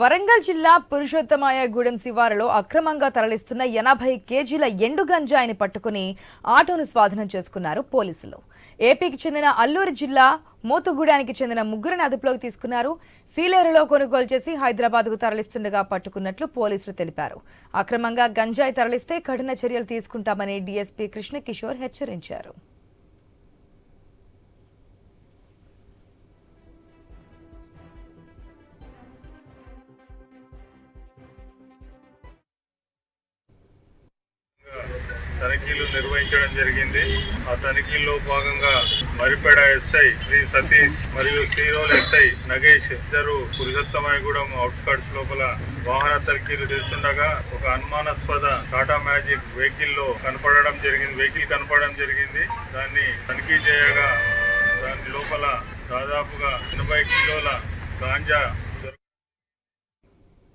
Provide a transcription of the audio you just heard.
వరంగల్ జిల్లా పురుషోత్తమాయగూడెం శివారులో అక్రమంగా తరలిస్తున్న ఎనభై కేజీల ఎండు గంజాయిని పట్టుకుని ఆటోను స్వాధీనం చేసుకున్నారు పోలీసులు. ఏపీకి చెందిన అల్లూరు జిల్లా మోతుగూడానికి చెందిన ముగ్గురిని అదుపులోకి తీసుకున్నారు. సీలేరులో కొనుగోలు చేసి హైదరాబాద్కు తరలిస్తుండగా పట్టుకున్నట్లు పోలీసులు తెలిపారు. అక్రమంగా గంజాయి తరలిస్తే కఠిన చర్యలు తీసుకుంటామని డీఎస్పీ కృష్ణకిషోర్ హెచ్చరించారు. తనిఖీలు నిర్వహించడం జరిగింది. ఆ తనిఖీల్లో భాగంగా మరిపేడ ఎస్ఐ శ్రీ సతీష్ మరియు శ్రీరోల్ ఎస్ఐ నగేష్ ఇద్దరు పురుషోత్తమాయగూడెం అవుట్స్కట్స్ లోపల వాహన తనిఖీలు చేస్తుండగా ఒక అనుమానాస్పద టాటా మ్యాజిక్ వెహికల్లో కనపడడం జరిగింది. వెహికల్ కనపడడం జరిగింది. దాన్ని తనిఖీ చేయగా దాని లోపల దాదాపుగా ఎనభై కిలోల గాంజా